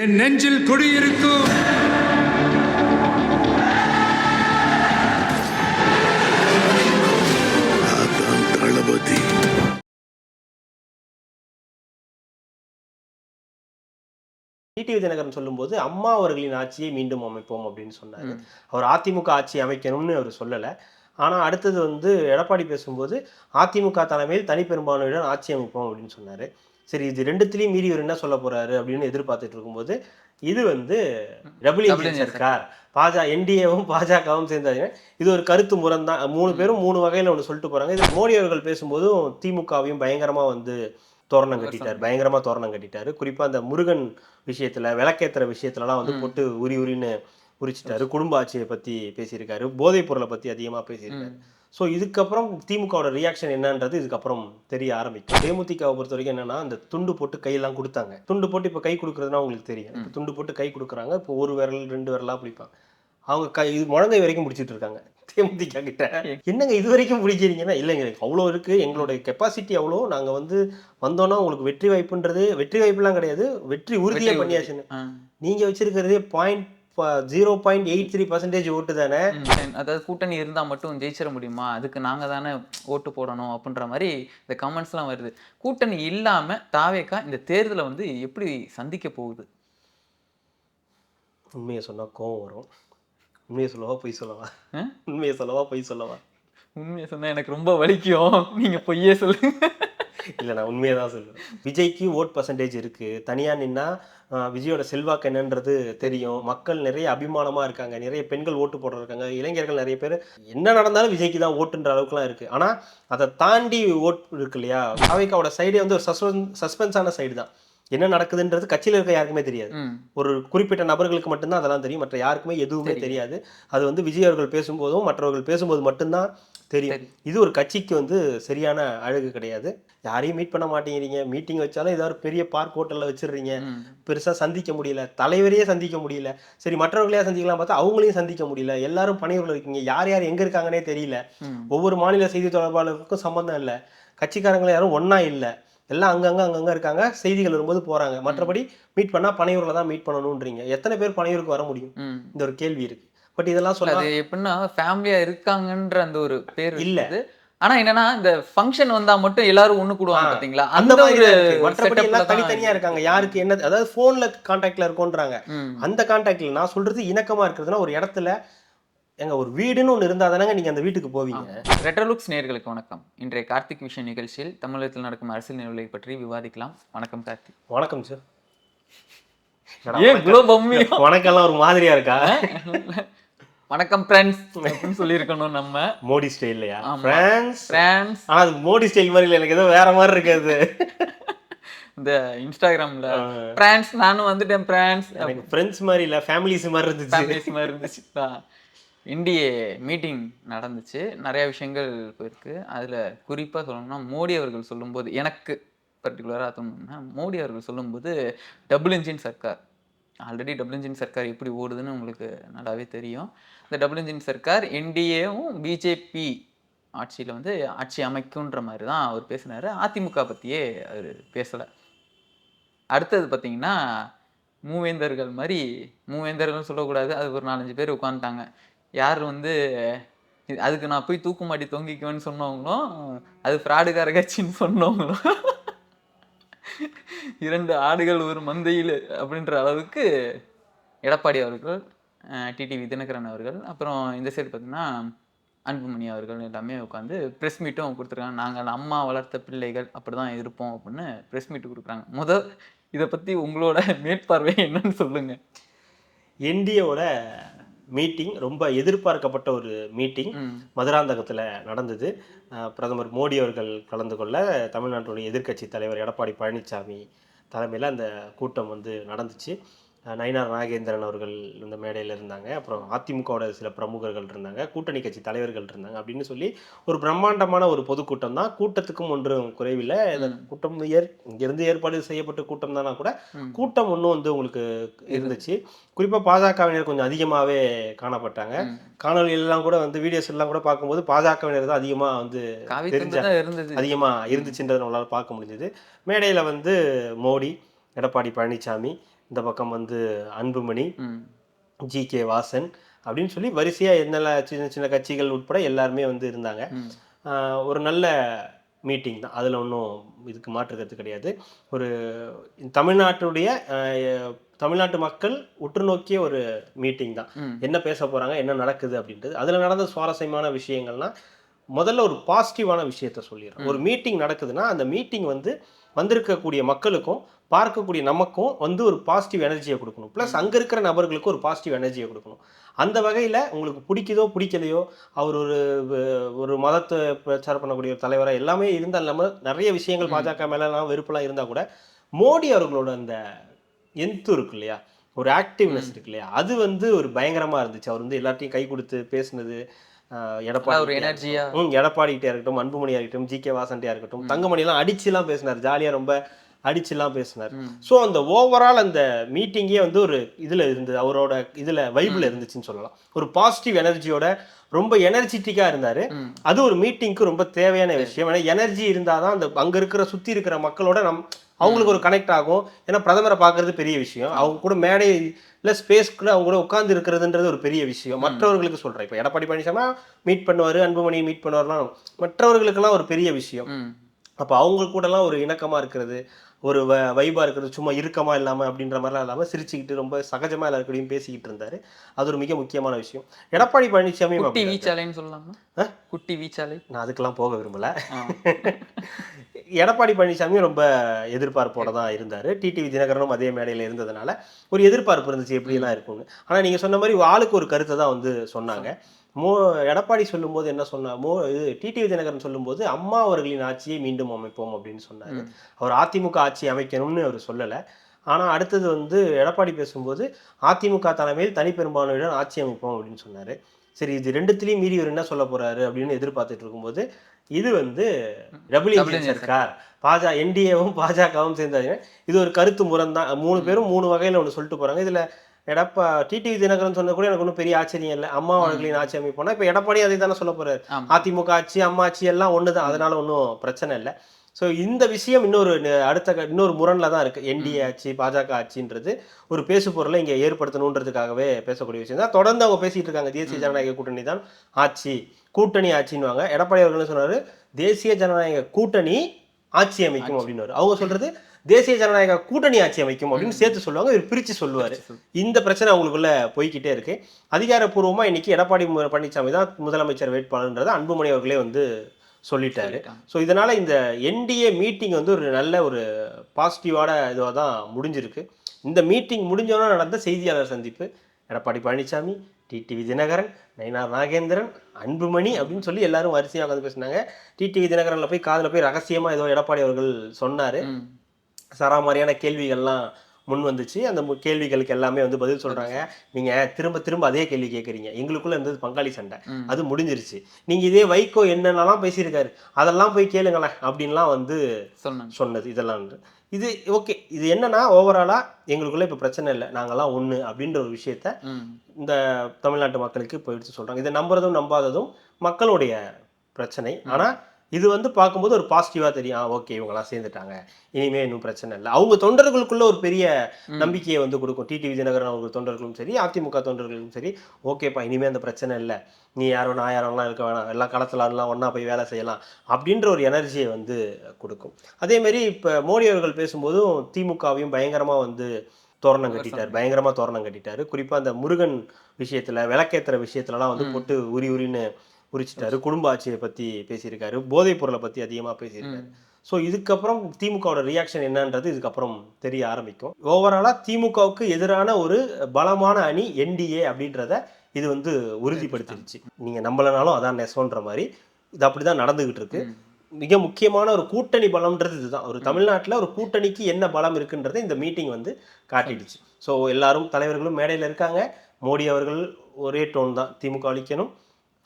என் நெஞ்சில் குடியிருக்கும் தளபதி. டிடிவி தினகரன் சொல்லும்போது அம்மா அவர்களின் ஆட்சியை மீண்டும் அமைப்போம் அப்படின்னு சொன்னாரு. அவர் அதிமுக ஆட்சி அமைக்கணும்னு அவர் சொல்லலை. ஆனால் அடுத்தது வந்து எடப்பாடி பேசும்போது அதிமுக தலைமையில் தனிப்பெரும்பான்மையுடன் ஆட்சி அமைப்போம் அப்படின்னு சொன்னாரு. சரி இது ரெண்டுத்துலேயும் மீறி இவர் என்ன சொல்ல போறாரு அப்படின்னு எதிர்பார்த்துட்டு இருக்கும்போது இது வந்து டபுள் Double இன்ஜின் engine சர்க்கார் பாஜக என்டிஏவும் பாஜகவும் சேர்ந்தாங்க இது ஒரு கருத்து முரண் தான். மூணு பேரும் மூணு வகையில் ஒன்று சொல்லிட்டு போறாங்க. இது மோடி அவர்கள் பேசும்போதும் திமுகவையும் பயங்கரமா வந்து தோரணம் கட்டிட்டார். பயங்கரமா தோரணம் கட்டிட்டாரு. குறிப்பா அந்த முருகன் விஷயத்துல விளக்கேத்துற விஷயத்துலலாம் வந்து போட்டு உரி உரின்னு உரிச்சிட்டாரு. குடும்ப ஆட்சியை பத்தி பேசியிருக்காரு. போதைப் பொருளை பத்தி அதிகமா பேசியிருக்காரு. ஸோ இதுக்கப்புறம் திமுகவோட ரியாக்ஷன் என்னன்றது இதுக்கப்புறம் தெரிய ஆரம்பிக்கும். தேமுதிகவை பொறுத்த வரைக்கும் என்னன்னா அந்த துண்டு போட்டு கையெல்லாம் கொடுத்தாங்க. துண்டு போட்டு இப்போ கை கொடுக்குறதுனா உங்களுக்கு தெரியும். இப்போ துண்டு போட்டு கை கொடுக்குறாங்க. இப்போ ஒரு விரல் ரெண்டு விரலா பிடிப்பாங்க. அவங்க கை இது முழங்கை வரைக்கும் பிடிச்சிட்டு இருக்காங்க. தேமுதிக கிட்ட. என்னங்க இது வரைக்கும் பிடிக்கிறீங்கன்னா? இல்லைங்க. அவ்வளோ இருக்கு. எங்களோட கெப்பாசிட்டி அவ்வளோ. நாங்கள் வந்து வந்தோன்னா உங்களுக்கு வெற்றி வாய்ப்புன்றது வெற்றி வாய்ப்புலாம் கிடையாது. வெற்றி உறுதியாக பண்ணியாச்சுன்னு. ஆ. நீங்க வச்சிருக்கிறதே point zero point eight three percentage vote தானே? அதாவது கூட்டணி இருந்தா மட்டும் ஜெயிச்சிட முடியுமா? அதுக்கு நாங்க தானே ஓட்டு போடணும் அப்படின்ற மாதிரி இந்த கமெண்ட்ஸ்லாம் வருது. கூட்டணி இல்லாம தாவேக்கா இந்த தேர்தலை வந்து எப்படி சந்திக்க போகுது? உண்மையை சொன்னா கோவம் வரும். உண்மையை சொல்லவா பொய் சொல்லவா? உண்மையை சொல்லவா பொய் சொல்லவா? உண்மையை சொன்னா எனக்கு ரொம்ப வலிக்கும். நீங்க பொய்யே சொல்லுங்க இல்லை நான் உண்மையை தான் சொல்லுவேன் விஜய்க்கு ஓட் பர்சன்டேஜ் இருக்கு. தனியா நின்னா விஜயோட செல்வாக்கு என்னன்றது தெரியும். மக்கள் நிறைய அபிமானமா இருக்காங்க. நிறைய பெண்கள் ஓட்டு போடுற இருக்காங்க இளைஞர்கள் நிறைய பேர் என்ன நடந்தாலும் விஜய்க்கு தான் ஓட்டுன்ற அளவுக்குலாம் இருக்கு. ஆனா அதை தாண்டி ஓட் இருக்கு இல்லையா? அவைக்காவோட சைடே வந்து ஒரு சஸ்பென் சஸ்பென்ஸான சைடு தான். என்ன நடக்குதுன்றது கட்சியில் இருக்க யாருக்குமே தெரியாது. ஒரு குறிப்பிட்ட நபர்களுக்கு மட்டும்தான் அதெல்லாம் தெரியும். மற்ற யாருக்குமே எதுவுமே தெரியாது. அது வந்து விஜய் அவர்கள் பேசும்போதும் மற்றவர்கள் பேசும்போது மட்டும்தான் தெரியும். சரி. இது ஒரு கட்சிக்கு வந்து சரியான அழகு கிடையாது. யாரையும் மீட் பண்ண மாட்டேங்கிறீங்க. மீட்டிங் வச்சாலும் ஏதாவது பெரிய பார்க் ஹோட்டல்ல வச்சிடுறீங்க. ம். பெருசா சந்திக்க முடியல. தலைவரையே சந்திக்க முடியல. சரி மற்றவர்களையே சந்திக்கலாம் பார்த்தா அவங்களையும் சந்திக்க முடியல. எல்லாரும் பணியூர்ல இருக்கீங்க. யார் யார் எங்க இருக்காங்கன்னே தெரியல. ஒவ்வொரு மாநில செய்தி தொடர்பாளருக்கும் சம்பந்தம் இல்லை. கட்சிக்காரங்களும் யாரும் ஒண்ணா இல்லை. எல்லாம் அங்கங்க அங்கங்க இருக்காங்க. செய்திகள் வரும்போது போறாங்க. மற்றபடி மீட் பண்ணா பனையூர்ல தான் மீட் பண்ணணும்ன்றீங்க. எத்தனை பேர் பனையூருக்கு வர முடியும்? இந்த ஒரு கேள்வி இருக்கு. பட் இதெல்லாம் இல்ல, சொல்ல அது எப்படின்னா ஃபேமிலியா இருக்காங்கன்ற அந்த ஒரு பேர் இல்ல. ஆனா என்னன்னா இந்த ஃபங்க்ஷன் வந்தா மட்டும் எல்லாரும் ஒண்ணு கூடுவாங்க பாத்தீங்களா? அந்த மாதிரி. மற்றபடி எல்லாம் தான் தனித்தனியா இருக்காங்க. யாருக்கு என்ன அதாவது போன்ல கான்டாக்ட்ல இருக்கோன்றாங்க. அந்த கான்டாக்ட்ல நான் சொல்றது இணக்கமா இருக்கிறதுனா ஒரு இடத்துல எங்க ஒரு வீடுன்னு ஒண்ணு இருந்தா தானங்க நீங்க அந்த வீட்டுக்கு போவீங்க. ரெட்ரோலுக்ஸ் நேயர்களுக்கு வணக்கம். இன்றைய கார்த்திக் விஷன் நிகழ்ச்சியில் தமிழகத்தில் நடக்கும் அரசியல் நிகழ்வுகளை பற்றி விவாதிக்கலாம். வணக்கம் கார்த்திக். வணக்கம் சார் ஏன் இவ்வளோ பொம்மையும் வணக்கம்லாம் ஒரு மாதிரியா இருக்கா? வணக்கம் ஃப்ரெண்ட்ஸ் அப்படின்னு சொல்லியிருக்கணும் நம்ம. மோடி ஸ்டைல்லையா. பிரான்ஸ் ஃப்ரெண்ட்ஸ் ஆனா அது மோடி ஸ்டைல் மாதிரி இல்லை. எனக்கு ஏதோ வேற மாதிரி இருக்காது இந்த இன்ஸ்டாகிராம்ல பிரான்ஸ் நானும் வந்துட்டேன் பிரான்ஸ் ஃப்ரெண்ட்ஸ் மாதிரி இல்ல ஃபேமிலிஸ் மாதிரி இருந்துச்சு. ஃபேமிலிஸ் மாதிரி இருந்துச்சு. இண்டிஏ மீட்டிங் நடந்துச்சு. நிறைய விஷயங்கள் போயிருக்கு. அதில் குறிப்பாக சொல்லணும்னா மோடி அவர்கள் சொல்லும்போது எனக்கு பர்டிகுலராக தோணுன்னா மோடி அவர்கள் சொல்லும்போது டபுள் இன்ஜின் சர்க்கார். ஆல்ரெடி டபுள் இன்ஜின் சர்க்கார் எப்படி ஓடுதுன்னு உங்களுக்கு நல்லாவே தெரியும். இந்த டபுள் இன்ஜின் சர்க்கார் என்டிஏவும் பிஜேபி ஆட்சியில் வந்து ஆட்சி அமைக்குன்ற மாதிரி தான் அவர் பேசினார். அதிமுக பற்றியே அவர் பேசலை. அடுத்தது பார்த்தீங்கன்னா மூவேந்தர்கள் மாதிரி மூவேந்தர்கள்னு சொல்லக்கூடாது. அது ஒரு நாலஞ்சு பேர் உட்காந்துட்டாங்க யார் வந்து அதுக்கு நான் போய் தூக்கு மாட்டி தொங்கிக்குவேன்னு சொன்னவங்களும் அது ஃப்ராடுகார கட்சின்னு சொன்னவங்களும் இரண்டு ஆடுகள் ஒரு மந்தையில் அப்படின்ற அளவுக்கு எடப்பாடி அவர்கள் டிடிவி தினகரன் அவர்கள் அப்புறம் இந்த சைடு பார்த்தீங்கன்னா அன்புமணி அவர்கள் எல்லாமே உட்காந்து ப்ரெஸ் மீட்டும் கொடுத்துருக்காங்க. நாங்கள் அம்மா வளர்த்த பிள்ளைகள் அப்படி தான் இருப்போம் அப்படின்னு ப்ரெஸ் மீட் கொடுக்குறாங்க. முதல் இதை பற்றி உங்களோட மேற்பார்வை என்னன்னு சொல்லுங்க. என்டிஏவோட மீட்டிங் ரொம்ப எதிர்பார்க்கப்பட்ட ஒரு மீட்டிங் மதுராந்தகத்தில் நடந்தது. பிரதமர் மோடி அவர்கள் கலந்து கொள்ள தமிழ்நாட்டுடைய எதிர்க்கட்சி தலைவர் எடப்பாடி பழனிசாமி தலைமையில் அந்த கூட்டம் வந்து நடந்துச்சு. நயினார் நாகேந்திரன் அவர்கள் இந்த மேடையில் இருந்தாங்க. அப்புறம் அதிமுகவோட சில பிரமுகர்கள் இருந்தாங்க. கூட்டணி கட்சி தலைவர்கள் இருந்தாங்க அப்படின்னு சொல்லி ஒரு பிரம்மாண்டமான ஒரு பொதுக்கூட்டம் தான். கூட்டத்துக்கும் ஒன்றும் குறைவில்லை. கூட்டம் ஏற் இங்கிருந்து ஏற்பாடு செய்யப்பட்ட கூட்டம் தானா கூட. கூட்டம் ஒன்றும் வந்து உங்களுக்கு இருந்துச்சு. குறிப்பாக பாஜகவினர் கொஞ்சம் அதிகமாகவே காணப்பட்டாங்க. ம். காணொலியெல்லாம் கூட வந்து வீடியோஸ் எல்லாம் கூட பார்க்கும்போது பாஜகவினர் தான் அதிகமாக வந்து தெரிஞ்ச அதிகமாக இருந்துச்சுன்றதை நம்மளால பார்க்க முடிஞ்சது. மேடையில் வந்து மோடி எடப்பாடி பழனிசாமி இந்த பக்கம் வந்து அன்புமணி ஜி கே வாசன் அப்படின்னு சொல்லி வரிசையாக என்னெல்லாம் சின்ன சின்ன கட்சிகள் உட்பட எல்லாருமே வந்து இருந்தாங்க. ஒரு நல்ல மீட்டிங் தான். அதில் ஒன்றும் இதுக்கு மாற்று கருத்து கிடையாது. ஒரு தமிழ்நாட்டுடைய தமிழ்நாட்டு மக்கள் உற்று நோக்கிய ஒரு மீட்டிங் தான். என்ன பேச போகிறாங்க என்ன நடக்குது அப்படின்றது. அதில் நடந்த சுவாரஸ்யமான விஷயங்கள்னா முதல்ல ஒரு பாசிட்டிவான விஷயத்த சொல்லிடுறேன். ஒரு மீட்டிங் நடக்குதுன்னா அந்த மீட்டிங் வந்து வந்திருக்கக்கூடிய மக்களுக்கும் பார்க்கக்கூடிய நமக்கும் வந்து ஒரு பாசிட்டிவ் எனர்ஜியை கொடுக்கணும். ப்ளஸ் அங்கே இருக்கிற நபர்களுக்கும் ஒரு பாசிட்டிவ் எனர்ஜியை கொடுக்கணும். அந்த வகையில் உங்களுக்கு பிடிக்குதோ பிடிக்கலையோ அவர் ஒரு ஒரு மதத்தை பிரச்சாரம் பண்ணக்கூடிய ஒரு தலைவராக எல்லாமே இருந்தால் இல்லாமல் நிறைய விஷயங்கள் பாஜக மேலெல்லாம் வெறுப்பெல்லாம் இருந்தால் கூட மோடி அவர்களோட அந்த எந்து இருக்கு இல்லையா? ஒரு ஆக்டிவ்னஸ் இருக்கு இல்லையா? அது வந்து ஒரு பயங்கரமா இருந்துச்சு. அவர் வந்து எல்லாத்தையும் கை கொடுத்து பேசுனது எடப்பாடி ஒரு எனர்ஜியா ம் எடப்பாடிகிட்டே இருக்கட்டும் அன்புமணியா இருக்கட்டும் ஜி கே வாசன்டியா இருக்கட்டும் தங்கமணிலாம் அடிச்சுலாம் பேசினார் ஜாலியாக ரொம்ப அடிச்சுலாம் பேசினார். ஸோ அந்த ஓவரால் அந்த மீட்டிங்கே வந்து ஒரு இதில் இருந்தது அவரோட இதில் வைபிள் இருந்துச்சுன்னு சொல்லலாம். ஒரு பாசிட்டிவ் எனர்ஜியோட ரொம்ப எனர்ஜெட்டிக்காக இருந்தார். அது ஒரு மீட்டிங்க்கு ரொம்ப தேவையான விஷயம். ஏன்னா எனர்ஜி இருந்தால் தான் அந்த அங்கே இருக்கிற சுற்றி இருக்கிற மக்களோட நம் அவங்களுக்கு ஒரு கனெக்ட் ஆகும். ஏன்னா பிரதமரை பார்க்கறது பெரிய விஷயம். அவங்க கூட மேடை இல்லை ஸ்பேஸ்க்குள்ள அவங்க கூட உட்கார்ந்து இருக்கிறதுன்றது ஒரு பெரிய விஷயம். மற்றவர்களுக்கு சொல்கிறேன் இப்போ எடப்பாடி பழனிசாமி மீட் பண்ணுவார் அன்புமணி மீட் பண்ணுவார்லாம். மற்றவர்களுக்கெல்லாம் ஒரு பெரிய விஷயம். அப்போ அவங்க கூடலாம் ஒரு இணக்கமாக இருக்கிறது ஒரு வ வைபாக இருக்கிறது சும்மா இறுக்கமாக இல்லாமல் அப்படின்ற மாதிரிலாம் இல்லாமல் சிரிச்சுக்கிட்டு ரொம்ப சகஜமாக எல்லாருக்கூடையும் பேசிக்கிட்டு இருந்தார். அது ஒரு மிக முக்கியமான விஷயம். எடப்பாடி பழனிசாமி குட்டி வீச்சாலைன்னு சொல்லலாமா? குட்டி வீச்சாலை. நான் அதுக்கெல்லாம் போக விரும்பல. எடப்பாடி பழனிசாமி ரொம்ப எதிர்பார்ப்போட தான் இருந்தார். டிடிவி தினகரனும் அதே மேடையில் இருந்ததுனால ஒரு எதிர்பார்ப்பு இருந்துச்சு எப்படிலாம் இருக்கும்னு. ஆனால் நீங்கள் சொன்ன மாதிரி ஆளுக்கு ஒரு கருத்தை தான் வந்து சொன்னாங்க. மோ எடப்பாடி சொல்லும்போது என்ன சொன்னா மோ இது டிடிவி தினகரன் சொல்லும்போது அம்மா அவர்களின் ஆட்சியை மீண்டும் அமைப்போம் அப்படின்னு சொன்னார். அவர் அதிமுக ஆட்சி அமைக்கணும்னு அவர் சொல்லலை. ஆனால் அடுத்தது வந்து எடப்பாடி பேசும்போது அதிமுக தலைமையில் தனிப்பெரும்பான்மையுடன் ஆட்சி அமைப்போம் அப்படின்னு சொன்னார். சரி இது ரெண்டுத்துலேயும் மீறி இவர் என்ன சொல்ல போறாரு அப்படின்னு எதிர்பார்த்துட்டு இருக்கும்போது இது வந்து டபுள் Double இன்ஜின் engine சர்க்கார் பாஜக என்டிஏவும் பாஜகவும் சேர்ந்தாங்க. இது ஒரு கருத்து முரண் தான். மூணு பேரும் மூணு வகையில் ஒன்று சொல்லிட்டு போறாங்க. இதுல எடப்பா டிடிவி தினகரன் சொன்னது கூட எனக்கு ஒன்றும் பெரிய ஆச்சரியம் இல்லை. அம்மா அவர்களின் ஆட்சி அமைப்போனா? இப்போ எடப்பாடி அதை தானே சொல்ல போறாரு. அதிமுக ஆட்சி அம்மா ஆட்சி எல்லாம் ஒன்று தான் அதனால ஒன்றும் பிரச்சனை இல்லை. ஸோ இந்த விஷயம் இன்னொரு அடுத்த இன்னொரு முரணில் தான் இருக்குது என்டிஏ ஆட்சி பாஜக ஆட்சின்றது ஒரு பேசு பொருளை இங்கே ஏற்படுத்தணுன்றதுக்காகவே பேசக்கூடிய விஷயம் தான். தொடர்ந்து அவங்க பேசிட்டு இருக்காங்க. தேசிய ஜனநாயக கூட்டணி தான் ஆட்சி. கூட்டணி ஆட்சின்னுவாங்க. எடப்பாடி அவர்கள் சொன்னாரு? தேசிய ஜனநாயக கூட்டணி ஆட்சி அமைக்கும் அப்படின்னு அவங்க சொல்றது தேசிய ஜனநாயக கூட்டணி ஆட்சி அமைக்கும் அப்படின்னு சேர்த்து சொல்லுவாங்க. இவர் பிரிச்சு சொல்லுவாரு. இந்த பிரச்சனை அவங்களுக்குள்ள போய்க்கிட்டே இருக்கு. அதிகாரப்பூர்வமா இன்னைக்கு எடப்பாடி பழனிசாமி தான் முதலமைச்சர் வேட்பாளர்ன்றதை அன்புமணி அவர்களே வந்து சொல்லிட்டாரு. ஸோ இதனால இந்த என்டிஏ மீட்டிங் வந்து ஒரு நல்ல ஒரு பாசிட்டிவான இதுவாக தான் முடிஞ்சிருக்கு இந்த மீட்டிங் முடிஞ்சோன்னா நடந்த செய்தியாளர் சந்திப்பு எடப்பாடி பழனிசாமி டிடிவி தினகரன் நயினார் நாகேந்திரன் அன்புமணி அப்படின்னு சொல்லி எல்லாரும் வரிசையாக உட்காந்து பேசினாங்க டிடிவி தினகரன்ல போய் காதில் போய் ரகசியமா ஏதோ எடப்பாடி அவர்கள் சொன்னாரு. சராமாரியான கேள்விகள்லாம் முன் வந்துச்சு. அந்த கேள்விகளுக்கு எல்லாமே வந்து பதில் சொல்றாங்க. நீங்க திரும்ப திரும்ப அதே கேள்வி கேட்குறீங்க எங்களுக்குள்ள இருந்தது பங்காளி சண்டை. அது முடிஞ்சிருச்சு. நீங்க இதே வைகோ என்னென்னலாம் பேசியிருக்காரு அதெல்லாம் போய் கேளுங்களேன் அப்படின்லாம் வந்து சொன்னது. இதெல்லாம். இது ஓகே. இது என்னன்னா ஓவராலா எங்களுக்குள்ள இப்போ பிரச்சனை இல்லை. நாங்கெல்லாம் ஒன்று அப்படின்ற ஒரு விஷயத்த இந்த தமிழ்நாட்டு மக்களுக்கு இப்போ எடுத்து சொல்றாங்க. இதை நம்புறதும் நம்பாததும் மக்களுடைய பிரச்சனை. ஆனா இது வந்து பார்க்கும்போது ஒரு பாசிட்டிவா தெரியும். ஓகே இவங்கெல்லாம் சேர்ந்துட்டாங்க. இனிமே இன்னும் பிரச்சனை இல்லை. அவங்க தொண்டர்களுக்குள்ள ஒரு பெரிய நம்பிக்கையை வந்து கொடுக்கும். டிடிவி தினகரன் அவங்க தொண்டர்களும் சரி அதிமுக தொண்டர்களும் சரி ஓகேப்பா இனிமே அந்த பிரச்சனை இல்லை. நீ யாரோ நான் யாரோலாம் இருக்க வேணாம். எல்லாம் களத்துல ஆடலாம் ஒண்ணா போய் வேலை செய்யலாம் அப்படின்ற ஒரு எனர்ஜியை வந்து கொடுக்கும். அதே மாதிரி இப்போ மோடி அவர்கள் பேசும்போதும் திமுகவையும் பயங்கரமா வந்து தோரணம் கட்டிட்டார். பயங்கரமா தோரணம் கட்டிட்டாரு. குறிப்பா அந்த முருகன் விஷயத்துல விளக்கேத்துற விஷயத்துலலாம் வந்து போட்டு உரி உரின்னு உரிச்சிட்டாரு குடும்ப ஆட்சியை பத்தி பேசியிருக்காரு. போதைப் பொருளை பத்தி அதிகமா பேசியிருக்காரு. ஸோ இதுக்கப்புறம் திமுகவோட ரியாக்ஷன் என்னன்றது இதுக்கப்புறம் தெரிய ஆரம்பிக்கும். ஓவராலாக திமுகவுக்கு எதிரான ஒரு பலமான அணி என்டிஏ அப்படின்றத இது வந்து உறுதிப்படுத்திடுச்சு. நீங்கள் நம்பலனாலும் அதான் நெசோன்ற மாதிரி இது அப்படி தான் நடந்துகிட்டு இருக்கு. மிக முக்கியமான ஒரு கூட்டணி பலம்ன்றது இதுதான். ஒரு தமிழ்நாட்டில் ஒரு கூட்டணிக்கு என்ன பலம் இருக்குன்றதை இந்த மீட்டிங் வந்து காட்டிடுச்சு. ஸோ எல்லாரும் தலைவர்களும் மேடையில் இருக்காங்க. மோடி அவர்கள் ஒரே டோன் தான். திமுக அழிக்கணும்.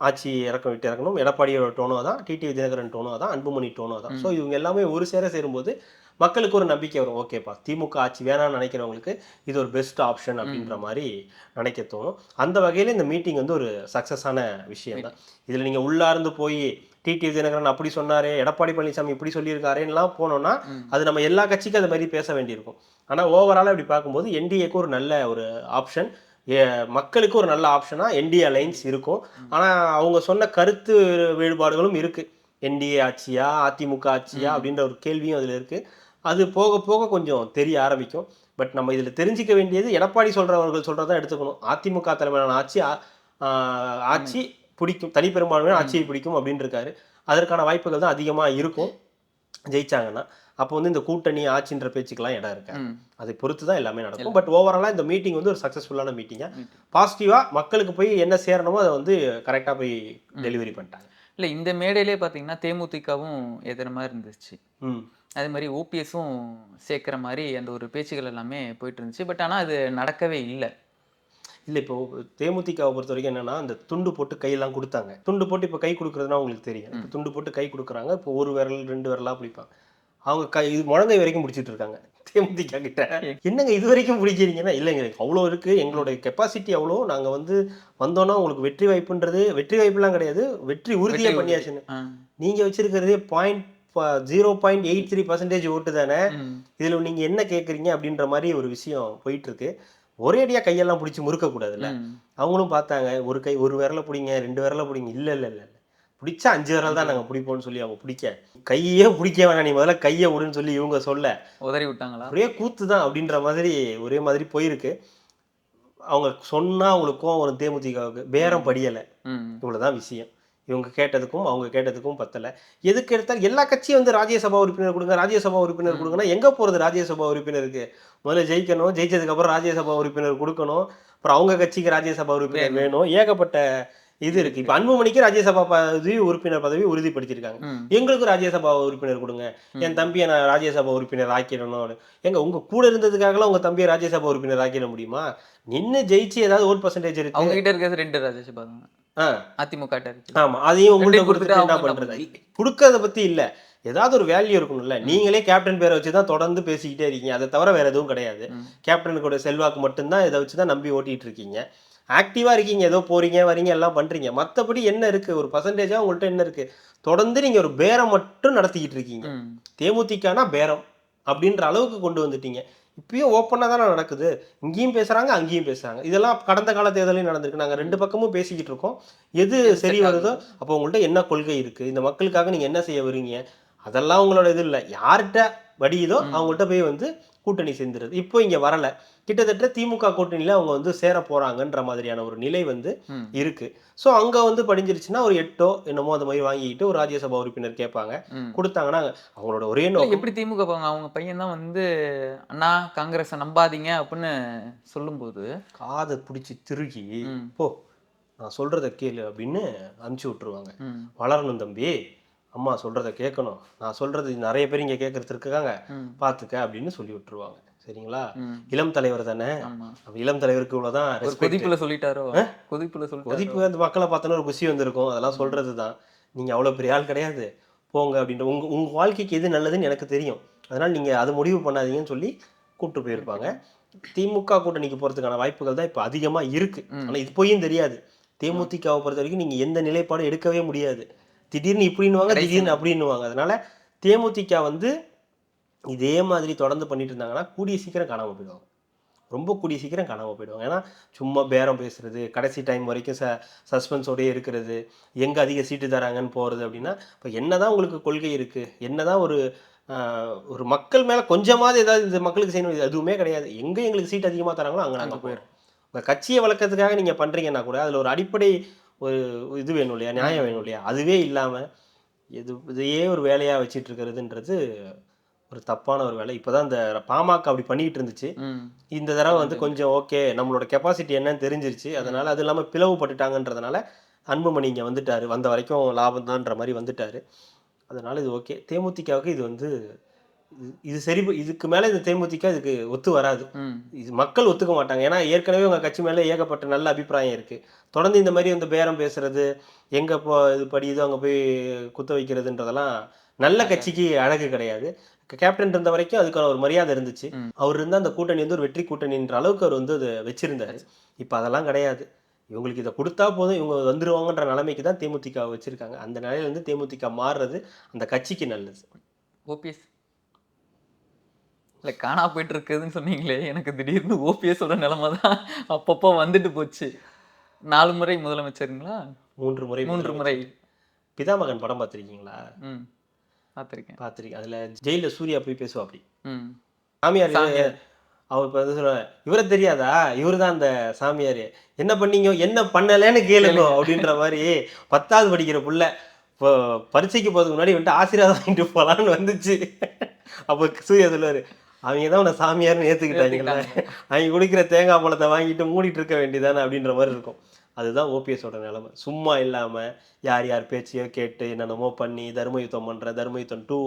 ஆட்சி இறக்க விட்டு இறக்கணும். எடப்பாடியோட டோனோ தான் டிடிவி தினகரன் டோனோ தான் அன்புமணி டோனோ தான். ஸோ இவங்க எல்லாமே ஒரு சேர சேரும்போது மக்களுக்கு ஒரு நம்பிக்கை வரும். ஓகேப்பா திமுக ஆட்சி வேணாம்னு நினைக்கிறவங்களுக்கு இது ஒரு பெஸ்ட் ஆப்ஷன் அப்படின்ற மாதிரி நினைக்க தோணும். அந்த வகையில் இந்த மீட்டிங் வந்து ஒரு சக்ஸஸான விஷயம் தான். இதில் நீங்கள் உள்ளார்ந்து போய் டிடி தினகரன் அப்படி சொன்னாரு எடப்பாடி பழனிசாமி இப்படி சொல்லியிருக்காருலாம் போனோம்னா. அது நம்ம எல்லா கட்சிக்கும் அது மாதிரி பேச வேண்டியிருக்கும். ஆனா ஓவராலா இப்படி பார்க்கும்போது என்டிஏக்கு ஒரு நல்ல ஒரு ஆப்ஷன் மக்களுக்கு ஒரு நல்ல ஆப்ஷனா என்டிஏ அலைன்ஸ் இருக்கும். ஆனா அவங்க சொன்ன கருத்து வேறுபாடுகளும் இருக்கு. என்டிஏ ஆட்சியா அதிமுக ஆட்சியா அப்படின்ற ஒரு கேள்வியும் அதுல இருக்கு. அது போக போக கொஞ்சம் தெரிய ஆரம்பிக்கும். பட் நம்ம இதுல தெரிஞ்சுக்க வேண்டியது எடப்பாடி சொல்றவர்கள் சொல்றதான் எடுத்துக்கணும். அதிமுக தலைமையிலான ஆட்சி ஆட்சி பிடிக்கும். தனிப்பெரும்பான்மையான ஆட்சியை பிடிக்கும் அப்படின்னு இருக்காரு அதற்கான வாய்ப்புகள் தான் அதிகமா இருக்கும். ஜெயிச்சாங்கன்னா. அப்போ வந்து இந்த கூட்டணி ஆட்சின்ற பேச்சுக்கெல்லாம் இடம் இருக்கு. அதை பொறுத்து தான் எல்லாமே நடக்கும். பட் ஓவராலாக இந்த மீட்டிங் வந்து ஒரு சக்ஸஸ்ஃபுல்லான மீட்டிங்கா பாசிட்டிவாக மக்களுக்கு போய் என்ன சேரணுமோ அதை வந்து கரெக்டாக போய் டெலிவரி பண்ணிட்டாங்க. இல்ல இந்த மேடையிலே பாத்தீங்கன்னா தேமுதிகவும் எதிர மாதிரி இருந்துச்சு. ம். அதே மாதிரி ஓபிஎஸும் சேர்க்குற மாதிரி அந்த ஒரு பேச்சுகள் எல்லாமே போயிட்டு இருந்துச்சு. பட் ஆனா அது நடக்கவே இல்லை. இல்லை இப்போ தேமுதிகவை பொறுத்த வரைக்கும் என்னன்னா அந்த துண்டு போட்டு கையெல்லாம் கொடுத்தாங்க. துண்டு போட்டு இப்போ கை கொடுக்குறதுனா உங்களுக்கு தெரியும். இப்போ துண்டு போட்டு கை கொடுக்குறாங்க. இப்போ ஒரு விரல் ரெண்டு விரலாக பிடிப்பாங்க. அவங்க கை இது முழங்கை வரைக்கும் பிடிச்சிட்டு இருக்காங்க. தேமுதிக கிட்ட. என்னங்க இது வரைக்கும் பிடிக்கிறீங்கன்னா? இல்லைங்க எனக்கு அவ்வளோ இருக்கு. எங்களுடைய கெப்பாசிட்டி அவ்வளோ. நாங்கள் வந்து வந்தோன்னா உங்களுக்கு வெற்றி வாய்ப்புன்றது வெற்றி வாய்ப்புலாம் கிடையாது. வெற்றி உறுதியாக பண்ணியாச்சுன்னு. ஆ. நீங்க வச்சிருக்கிறதே point zero point eight three percentage vote தானே. இதுல நீங்க என்ன கேக்குறீங்க அப்படின்ற மாதிரி ஒரு விஷயம் போயிட்டு இருக்கு ஒரே அடியா கையெல்லாம் பிடிச்சி முறுக்க கூடாதுல்ல ம். அவங்களும் பார்த்தாங்க ஒரு கை ஒரு விரல பிடிங்க ரெண்டு விரல பிடிங்க. இல்ல இல்ல இல்ல. பிடிச்சா அஞ்சு விரல் தான் நாங்க பிடிப்போம்னு சொல்லி அவங்க பிடிக்க. கையே பிடிக்க வேணாம் நீ முதல்ல கையை விடுன்னு சொல்லி இவங்க சொல்ல. உதறி விட்டாங்களா? ஒரே கூத்து தான் அப்படின்ற மாதிரி ஒரே மாதிரி போயிருக்கு. அவங்க சொன்னா அவங்களுக்கு கோவம் வரும் தேமுதிகவுக்கு. பேரம் படியலை. ம். இவ்வளவுதான் விஷயம். இவங்க கேட்டதுக்கும் அவங்க கேட்டதுக்கும் பத்தல. எதுக்கு எடுத்தாலும் எல்லா கட்சியும் வந்து ராஜ்யசபா உறுப்பினர் கொடுங்க ராஜ்யசபா உறுப்பினர் கொடுங்கன்னா எங்க போறது ராஜ்யசபா உறுப்பினருக்கு? முதல்ல ஜெயிக்கணும் ஜெயிச்சதுக்கு அப்புறம் ராஜ்யசபா உறுப்பினர் கொடுக்கணும். அப்புறம் அவங்க கட்சிக்கு ராஜ்யசபா உறுப்பினர் வேணும். ஏகப்பட்ட இது இருக்கு. இப்ப அன்புமணிக்கு ராஜ்யசபா பதவி உறுப்பினர் பதவி உறுதிப்படுத்தியிருக்காங்க. ம். எங்களுக்கு ராஜ்யசபா உறுப்பினர் கொடுங்க. என் தம்பியை நான் ராஜ்யசபா உறுப்பினர் ஆக்கிடணும் எங்க உங்க கூட இருந்ததுக்காகலாம் உங்க தம்பியை ராஜ்யசபா உறுப்பினர் ஆக்கிட முடியுமா? நின்னு ஜெயிச்சு ஏதாவது ஓட் பர்சன்டேஜ் இருக்கு. அவங்க கிட்ட இருக்கிறது ரெண்டு ராஜ்யசபா அதிமுக ஆமா அதையும் ரெண்டையும் கொடுத்துட்டு என்ன பண்றது? கொடுக்கறத பத்தி இல்ல. ஏதாவது ஒரு வேல்யூ இருக்கணும்ல. நீங்களே கேப்டன் பேரை வச்சு தான் தொடர்ந்து பேசிக்கிட்டே இருக்கீங்க. அதை தவிர வேற எதுவும் கிடையாது. கேப்டனுக்கு செல்வாக்கு மட்டும்தான் இதை வச்சு தான் நம்பி ஓட்டிட்டு இருக்கீங்க. ஆக்டிவா இருக்கீங்க ஏதோ போறீங்க வரீங்க எல்லாம் பண்றீங்க. மத்தபடி என்ன இருக்கு? ஒரு பர்சன்டேஜா உங்கள்ட்ட என்ன இருக்கு? தொடர்ந்து நீங்க ஒரு பேரம் மட்டும் நடத்திக்கிட்டு இருக்கீங்க. தேமுதிகனா பேரம் அப்படின்ற அளவுக்கு கொண்டு வந்துட்டீங்க. இப்பயும் ஓப்பனாக தானே நடக்குது. இங்கேயும் பேசுறாங்க அங்கேயும் பேசுறாங்க. இதெல்லாம் கடந்த கால தேர்தலையும் நடந்திருக்கு. நாங்கள் ரெண்டு பக்கமும் பேசிக்கிட்டு இருக்கோம். எது சரி வருதோ அப்போ உங்கள்ட்ட என்ன கொள்கை இருக்கு? இந்த மக்களுக்காக நீங்க என்ன செய்ய வரீங்க? அதெல்லாம் உங்களோட இது இல்லை. யார்கிட்ட வடியுதோ அவங்கள்ட்ட போய் வந்து கூட்டணி சேர்ந்துருது. இப்போ இங்க வரல. கிட்டத்தட்ட திமுக கூட்டணியில அவங்க வந்து சேர போறாங்கன்ற மாதிரியான ஒரு நிலை வந்து ம். இருக்கு ஸோ அங்க வந்து படிஞ்சிருச்சுன்னா ஒரு எட்டோ என்னமோ அந்த மாதிரி வாங்கிக்கிட்டு ஒரு ராஜ்யசபா உறுப்பினர் கேட்பாங்க. கொடுத்தாங்கன்னா அவங்களோட ஒரே நோக்கம் எப்படி திமுக போவாங்க அவங்க பையன் தான் வந்து அண்ணா காங்கிரஸை நம்பாதீங்க அப்படின்னு சொல்லும்போது காதை பிடிச்சி திருகி. போ நான் சொல்றத கேளு அப்படின்னு அனுப்பிச்சி விட்டுருவாங்க ம். வளரணும் தம்பி அம்மா சொல்றத கேட்கணும் நான் சொல்றது நிறைய பேர் இங்க கேட்கறது இருக்காங்க ம். பாத்துக்க அப்படின்னு சொல்லி விட்டுருவாங்க சரிங்களா. இளம் தலைவர் தானே? இளம் தலைவருக்கு இவ்வளவுதான். கொதிப்புல சொல்லிட்டாரோ? கொதிப்புல சொல்லிட்டாரோ? கொதிப்பு அந்த மக்களை பார்த்தோன்னா ஒரு குஷி வந்திருக்கும். அதெல்லாம் சொல்றது தான் நீங்க அவ்வளவு பெரிய ஆள் கிடையாது. போங்க அப்படின்ற உங்க உங்க வாழ்க்கைக்கு எது நல்லதுன்னு எனக்கு தெரியும். அதனால நீங்க அது முடிவு பண்ணாதீங்கன்னு சொல்லி கூப்பிட்டு போயிருப்பாங்க. திமுக கூட்டணிக்கு போறதுக்கான வாய்ப்புகள் தான் இப்போ அதிகமா இருக்கு. ஆனா இது போயும் தெரியாது. தேமுதிகவை பொறுத்த வரைக்கும் நீங்க எந்த நிலைப்பாடும் எடுக்கவே முடியாது. திடீர்னு இப்படின்னுவாங்க திடீர்னு அப்படின்னுவாங்க. அதனால தேமுதிக வந்து இதே மாதிரி தொடர்ந்து பண்ணிட்டு இருந்தாங்கன்னா கூடிய சீக்கிரம் காணாம போயிடுவாங்க. ரொம்ப கூடிய சீக்கிரம் காணாம போயிடுவாங்க. ஏன்னா சும்மா பேரம் பேசுறது கடைசி டைம் வரைக்கும் ச சஸ்பென்ஸோடயே இருக்கிறது எங்க அதிக சீட்டு தராங்கன்னு போறது அப்படின்னா இப்போ என்னதான் உங்களுக்கு கொள்கை இருக்கு என்னதான் ஒரு ஆஹ், ஒரு மக்கள் மேல கொஞ்சமாவது ஏதாவது இந்த மக்களுக்கு செய்யணும் இது எதுவுமே கிடையாது. எங்க எங்களுக்கு சீட் அதிகமா தராங்களோ அங்க நாங்க போயிடும் உங்க கட்சியை வளர்க்கறதுக்காக நீங்க பண்றீங்கன்னா கூட அதுல ஒரு அடிப்படை ஒரு இது வேணும் இல்லையா? நியாயம் வேணும் இல்லையா? அதுவே இல்லாம இது இதையே ஒரு வேலையா வச்சிட்டு இருக்கிறதுன்றது ஒரு தப்பான ஒரு வேலை. இப்போதான் இந்த பாமக அப்படி பண்ணிக்கிட்டு இருந்துச்சு. இந்த தடவை வந்து கொஞ்சம் ஓகே நம்மளோட கெப்பாசிட்டி என்னன்னு தெரிஞ்சிருச்சு. அதனால அது இல்லாமல் பிளவுபட்டுட்டாங்கன்றதுனால அன்புமணி இங்கே வந்துட்டாரு. வந்த வரைக்கும் லாபம் தான்ற மாதிரி வந்துட்டாரு. அதனால இது ஓகே. தேமுதிகவுக்கு இது வந்து இது- சரி இதுக்கு மேலே இந்த தேமுதிக இதுக்கு ஒத்து வராது. இது மக்கள் ஒத்துக்க மாட்டாங்க. ஏன்னா ஏற்கனவே உங்க கட்சி மேலே ஏகப்பட்ட நல்ல அபிப்பிராயம் இருக்கு. தொடர்ந்து இந்த மாதிரி வந்து பேரம் பேசுறது எங்க போ இது படியுதோ அங்க போய் குத்த வைக்கிறதுன்றதெல்லாம் நல்ல கட்சிக்கு அழகு கிடையாது. கேப்டன் இருந்த வரைக்கும் அதுக்கான ஒரு மரியாதை இருந்துச்சு. அவர் இருந்தா அந்த கூட்டணி வந்து ஒரு வெற்றி கூட்டணின்ற அளவுக்கு அவர் வந்து அதை வச்சிருந்தாரு. இப்போ அதெல்லாம் கிடையாது. இவங்களுக்கு இதை கொடுத்தா போதும் இவங்க வந்துருவாங்கன்ற நிலைமைக்கு தான் தேமுதிக வச்சிருக்காங்க. அந்த நிலையில இருந்து தேமுதிக மாறுறது அந்த கட்சிக்கு நல்லது. ஓபிஎஸ். இல்லை காணா போயிட்டு இருக்குதுன்னு சொன்னீங்களே எனக்கு திடீர்னு ஓபிஎஸோட நிலைமை தான் அப்பப்போ வந்துட்டு போச்சு. நாலு முறை முதலமைச்சருங்களா? மூன்று முறை மூன்று முறை. பிதாமகன் படம் பார்த்திருக்கீங்களா? பார்த்துருக்கேன் பார்த்திருக்கேன் அதுல ஜெயில சூர்யா போய் பேசுவா அப்படி சாமியார் சாமியார். அவர் இப்போ வந்து சொல்லுவாங்க இவரை தெரியாதா? இவரு தான் அந்த சாமியார். என்ன பண்ணீங்க? என்ன பண்ணலைன்னு கேளுங்க அப்படின்ற மாதிரி பத்தாவது படிக்கிற புள்ள இப்போ பரீட்சைக்கு போகிறதுக்கு முன்னாடி வந்துட்டு ஆசீர்வாதம் வாங்கிட்டு போகலான்னு வந்துச்சு. அப்போ சூர்யா சொல்லுவார் அவங்க தான் உன்னை சாமியார்னு ஏற்றுக்கிட்டாங்களே அவங்க குடிக்கிற தேங்காய் பழத்தை வாங்கிட்டு மூடிட்டு இருக்க வேண்டியதானே அப்படின்ற மாதிரி இருக்கும். அதுதான் ஓபிஎஸோட நிலைமை. சும்மா இல்லாமல் யார் யார் பேச்சையோ கேட்டு என்னென்னமோ பண்ணி தர்ம யுத்தம் பண்ணுறேன் தர்ம யுத்தம் டூ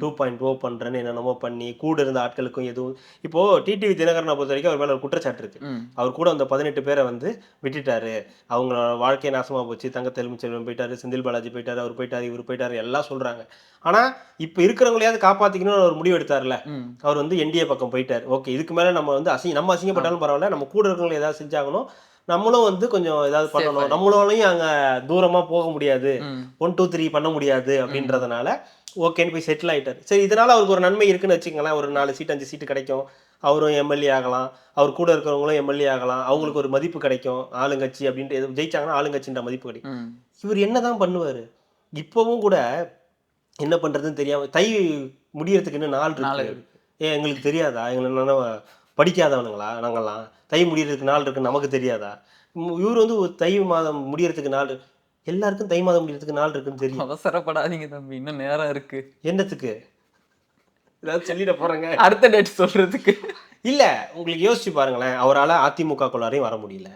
டூ பாயிண்ட் ஓ பண்ணுறேன்னு என்னென்னமோ பண்ணி கூட இருந்த ஆட்களுக்கும் எதுவும் இப்போது டிடிவி தினகரனை பொறுத்த வரைக்கும் அவர் மேலே ஒரு குற்றச்சாட்டு இருக்கு. அவர் கூட அந்த பதினெட்டு பேரை வந்து விட்டுட்டாரு. அவங்க வாழ்க்கை நாசமா போச்சு. தங்க செல்வம் போயிட்டாரு செந்தில் பாலாஜி போயிட்டாரு அவர் போயிட்டாரு இவர் போயிட்டாரு எல்லாம் சொல்றாங்க. ஆனா இப்போ இருக்கிறவங்களையாவது காப்பாத்திக்கணும்னு ஒரு முடிவு எடுத்தார்ல அவர் வந்து என்டிஏ பக்கம் போயிட்டார். ஓகே இதுக்கு மேல நம்ம வந்து அசிங்க நம்ம அசிங்கப்பட்டாலும் பரவாயில்ல. நம்ம கூட இருக்கிறவங்க ஏதாவது செஞ்சாகணும். நம்மளும் வந்து கொஞ்சம் ஏதாவது பண்ணணும். நம்மளாலையும் அங்க தூரமா போக முடியாது. ஒன் டூ த்ரீ பண்ண முடியாது அப்படின்றதுனால ஓகேன்னு போய் செட்டில் ஆயிட்டார். சரி இதனால அவருக்கு ஒரு நன்மை இருக்குன்னு வச்சுக்கங்களேன். ஒரு நாலு சீட் அஞ்சு சீட்டு கிடைக்கும். அவரும் எம்எல்ஏ ஆகலாம். அவர் கூட இருக்கிறவங்களும் எம்எல்ஏ ஆகலாம். அவங்களுக்கு ஒரு மதிப்பு கிடைக்கும். ஆளுங்கட்சி அப்படின்ட்டு ஜெயிச்சாங்கன்னா ஆளுங்கட்சின்ற மதிப்பு கிடைக்கும். இவர் என்னதான் பண்ணுவாரு? இப்பவும் கூட என்ன பண்றதுன்னு தெரியாம தை முடியறதுக்கு இன்னும் நாள் நாள் இருக்கு. ஏன் எங்களுக்கு தெரியாதா? எங்களுக்கு என்ன படிக்காதவனுங்களா நாங்கெல்லாம்? தை முடியறதுக்கு நாள் இருக்குன்னு நமக்கு தெரியாதா? இவர் வந்து ஒரு தை மாதம் முடியறதுக்கு நாள். எல்லாருக்கும் தை மாதம் முடியறதுக்கு நாள் இருக்குன்னு தெரியும். அவசரப்படாதீங்க தம்பி இன்னும் நேரம் இருக்கு. என்னத்துக்கு? ஏதாவது சொல்லிட போறேங்க. அடுத்த டேட் சொல்றதுக்கு. இல்ல உங்களுக்கு யோசிச்சு பாருங்களேன் அவரால் அதிமுக குள்ளாரையும் வர முடியல.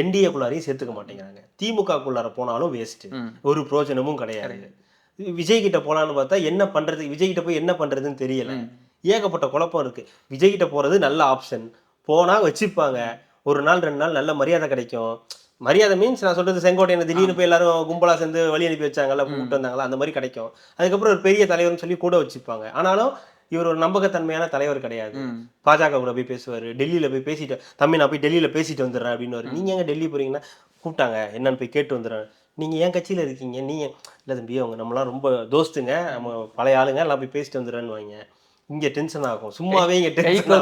என்டிஏ குள்ளாரையும் சேர்த்துக்க மாட்டேங்கிறாங்க. திமுக குள்ளார போனாலும் வேஸ்ட் ஒரு பிரோஜனமும் கிடையாது. விஜய் கிட்ட போலான்னு பார்த்தா என்ன பண்றது விஜய் கிட்ட போய் என்ன பண்றதுன்னு தெரியல. ஏகப்பட்ட குழப்பம் இருக்கு. விஜய் கிட்ட போறது நல்ல ஆப்ஷன் போனா வச்சுப்பாங்க. ஒரு நாள் ரெண்டு நாள் நல்ல மரியாதை கிடைக்கும். மரியாதை மீன்ஸ் நான் சொல்றது செங்கோட்டையனை திடீர்னு போய் எல்லாரும் கும்பலா சேர்ந்து வழி அனுப்பி வச்சாங்கல்ல கூப்பிட்டு வந்தாங்களா அந்த மாதிரி கிடைக்கும். அதுக்கப்புறம் ஒரு பெரிய தலைவர்னு சொல்லி கூட வச்சுப்பாங்க. ஆனாலும் இவர் ஒரு நம்பகத்தன்மையான தலைவர் கிடையாது. பாஜக கூட போய் பேசுவார். டெல்லியில் போய் பேசிட்டு தம்பி நான் போய் டெல்லியில் பேசிட்டு வந்துடுறேன் அப்படின்னு நீங்கள் எங்க டெல்லி போறீங்கன்னா? கூப்பிட்டாங்க. என்னன்னு போய் கேட்டு வந்துடுறேன். நீங்கள் ஏன் கட்சியில் இருக்கீங்க? நீங்கள் இல்லை தம்பி அவங்க நம்மளாம் ரொம்ப தோஸ்துங்க. நம்ம பழைய ஆளுங்க. எல்லாம் போய் பேசிட்டு வந்துடுறேன்னு வாங்க இங்கே டென்ஷன் ஆகும். சும்மாவே இங்கே டென்ஷன்